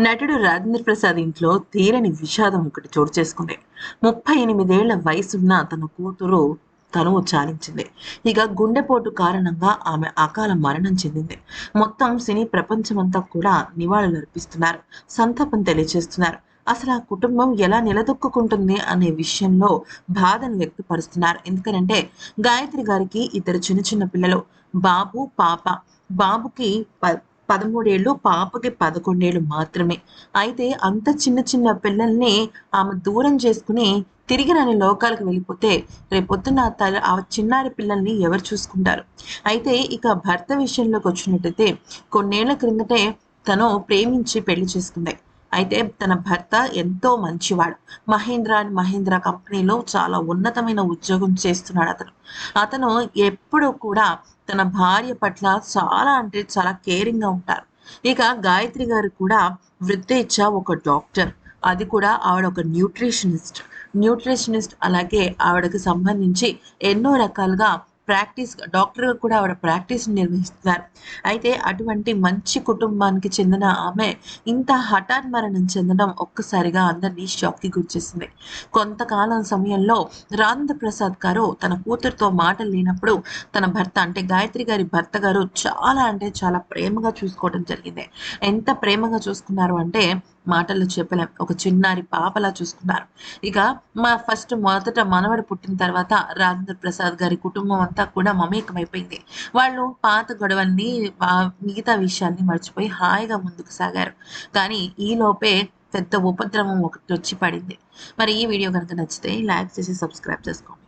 నటుడు రాజేంద్ర ప్రసాద్ ఇంట్లో తీరని విషాదం ఒకటి చోటు చేసుకుంది. ముప్పై ఎనిమిదేళ్ళ వయసున్న తన కూతురు తనువు చాలించింది. ఇక గుండెపోటు కారణంగా ఆమె అకాల మరణం చెందింది. మొత్తం సినీ ప్రపంచమంతా కూడా నివాళులు అర్పిస్తున్నారు సంతాపం తెలియజేస్తున్నారు. అసలు ఆ కుటుంబం ఎలా నిలదొక్కుంటుంది అనే విషయంలో బాధను వ్యక్తపరుస్తున్నారు. ఎందుకనంటే గాయత్రి గారికి ఇద్దరు చిన్న చిన్న పిల్లలు. బాబు పాప. బాబుకి ప- పదమూడేళ్ళు పాపకి పదకొండేళ్ళు మాత్రమే. అయితే అంత చిన్న చిన్న పిల్లల్ని ఆమె దూరం చేసుకుని తిరిగి రాని లోకాలకు వెళ్ళిపోతే రేపొద్దున ఆ తల ఆ చిన్నారి పిల్లల్ని ఎవరు చూసుకుంటారు? అయితే ఇక భర్త విషయంలోకి వచ్చినట్టయితే కొన్నేళ్ళ క్రిందటే తను ప్రేమించి పెళ్ళి చేసుకుంది. అయితే తన భర్త ఎంతో మంచివాడు. మహేంద్ర అండ్ మహేంద్ర కంపెనీలో చాలా ఉన్నతమైన ఉద్యోగం చేస్తున్నాడు అతను. అతను ఎప్పుడూ కూడా తన భార్య పట్ల చాలా అంటే చాలా కేరింగ్గా ఉంటారు. ఇక గాయత్రి గారు కూడా వృత్తేచ్ఛ ఒక డాక్టర్. అది కూడా ఆవిడ ఒక న్యూట్రిషనిస్ట్. న్యూట్రిషనిస్ట్ అలాగే ఆవిడకి సంబంధించి ఎన్నో రకాలుగా ప్రాక్టీస్ డాక్టర్గా కూడా ఆవిడ ప్రాక్టీస్ నిర్వహిస్తున్నారు. అయితే అటువంటి మంచి కుటుంబానికి చెందిన ఆమె ఇంత హఠాత్ మరణం చెందడం ఒక్కసారిగా అందరినీ షాక్కి గురిచేసింది. కొంతకాలం సమయంలో రాజేంద్ర ప్రసాద్ గారు తన కూతురుతో మాటలు లేనప్పుడు తన భర్త అంటే గాయత్రి గారి భర్త గారు చాలా అంటే చాలా ప్రేమగా చూసుకోవడం జరిగింది. ఎంత ప్రేమగా చూసుకున్నారు అంటే మాటలు చెప్పలేం. ఒక చిన్నారి పాపలా చూసుకున్నారు. ఇక మా ఫస్ట్ మొదట మనవడు పుట్టిన తర్వాత రాజేంద్ర ప్రసాద్ గారి కుటుంబం అంతా కూడా మమేకమైపోయింది. వాళ్ళు పాత గొడవల్ని మిగతా విషయాల్ని మర్చిపోయి హాయిగా ముందుకు సాగారు. కానీ ఈ లోపే పెద్ద ఉపద్రవం ఒకటి వచ్చి పడింది. మరి ఈ వీడియో కనుక నచ్చితే లైక్ చేసి సబ్స్క్రైబ్ చేసుకోండి.